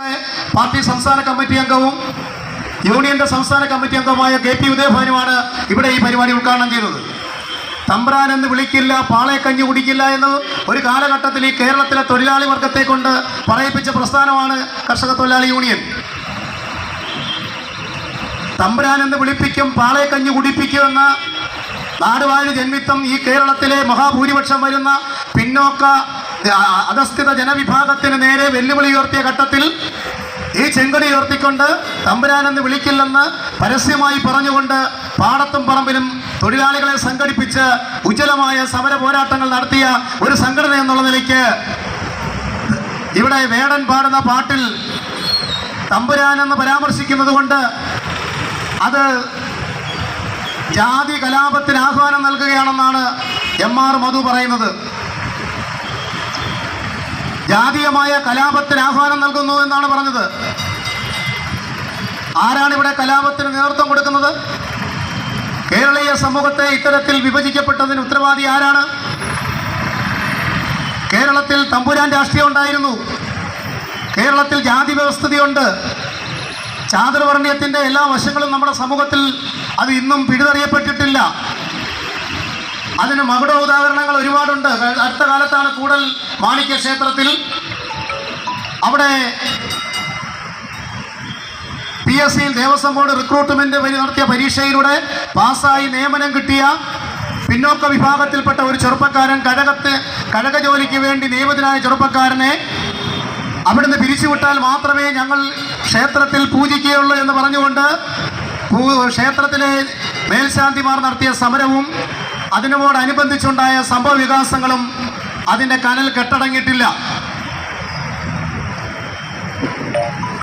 Party സംസ്ഥാന committee അംഗവും യൂണിയന്റെ സംസ്ഥാന കമ്മിറ്റി അംഗവുമായ കെ പി ഉദയഭാനുമാണ് ഇവിടെ ഈ പരിപാടി ഉദ്ഘാടനം ചെയ്തത്. തമ്പ്രാൻ എന്ന് വിളിക്കില്ല പാളയക്കഞ്ഞി കുടിക്കില്ല എന്ന് ഒരു കാലഘട്ടത്തിൽ ഈ കേരളത്തിലെ തൊഴിലാളി വർഗത്തെ കൊണ്ട് പറയിപ്പിച്ച പ്രസ്ഥാനമാണ് കർഷക തൊഴിലാളി യൂണിയൻ. തമ്പ്രാൻ എന്ന് വിളിപ്പിക്കും പാളയക്കഞ്ഞി കുടിപ്പിക്കുമെന്ന നാടുവാഴി ജന്മിത്തം ഈ കേരളത്തിലെ മഹാഭൂരിപക്ഷം വരുന്ന പിന്നോക്ക അധസ്ഥിത ജനവിഭാഗത്തിന് നേരെ വെല്ലുവിളി ഉയർത്തിയ ഘട്ടത്തിൽ ഈ ചെങ്കടി ഉയർത്തിക്കൊണ്ട് തമ്പുരാനെന്ന് വിളിക്കില്ലെന്ന് പരസ്യമായി പറഞ്ഞുകൊണ്ട് പാടത്തും പറമ്പിലും തൊഴിലാളികളെ സംഘടിപ്പിച്ച് ഉജ്ജ്വലമായ സമര പോരാട്ടങ്ങൾ നടത്തിയ ഒരു സംഘടന എന്നുള്ള നിലയ്ക്ക് ഇവിടെ വേടൻ പാടുന്ന പാട്ടിൽ തമ്പുരാനെന്ന് പരാമർശിക്കുന്നത് കൊണ്ട് അത് ജാതി കലാപത്തിന് ആഹ്വാനം നൽകുകയാണെന്നാണ് എം ആർ മധു പറയുന്നത്. ജാതീയമായ കലാപത്തിന് ആഹ്വാനം നൽകുന്നു എന്നാണ് പറഞ്ഞത്. ആരാണ് ഇവിടെ കലാപത്തിന് നേതൃത്വം കൊടുക്കുന്നത്? കേരളീയ സമൂഹത്തെ ഇത്തരത്തിൽ വിഭജിക്കപ്പെട്ടതിന് ഉത്തരവാദി ആരാണ്? കേരളത്തിൽ തമ്പുരാൻ രാഷ്ട്രീയം ഉണ്ടായിരുന്നു. കേരളത്തിൽ ജാതി വ്യവസ്ഥതയുണ്ട്. ചാതുർവർണയത്തിന്റെ എല്ലാ വശങ്ങളും നമ്മുടെ സമൂഹത്തിൽ അത് ഇന്നും പിടിതറിയപ്പെട്ടിട്ടില്ല അതിന് മകുട ഉദാഹരണങ്ങൾ ഒരുപാടുണ്ട്. അടുത്ത കാലത്താണ് കൂടൽ മാണിക്യ ക്ഷേത്രത്തിൽ അവിടെ പി എസ് സിയിൽ ദേവസ്വം ബോർഡ് റിക്രൂട്ട്മെന്റ് വഴി നടത്തിയ പരീക്ഷയിലൂടെ പാസ്സായി നിയമനം കിട്ടിയ പിന്നോക്ക വിഭാഗത്തിൽപ്പെട്ട ഒരു ചെറുപ്പക്കാരൻ കഴകത്തെ കഴക ജോലിക്ക് വേണ്ടി നിയമിതനായ ചെറുപ്പക്കാരനെ അവിടുന്ന് പിരിച്ചുവിട്ടാൽ മാത്രമേ ഞങ്ങൾ ക്ഷേത്രത്തിൽ പൂജിക്കുകയുള്ളൂ എന്ന് പറഞ്ഞുകൊണ്ട് ക്ഷേത്രത്തിലെ മേൽശാന്തിമാർ നടത്തിയ സമരവും അതിനോടനുബന്ധിച്ചുണ്ടായ സംഭവ വികാസങ്ങളും അതിന്റെ കനൽ കെട്ടടങ്ങിയിട്ടില്ല.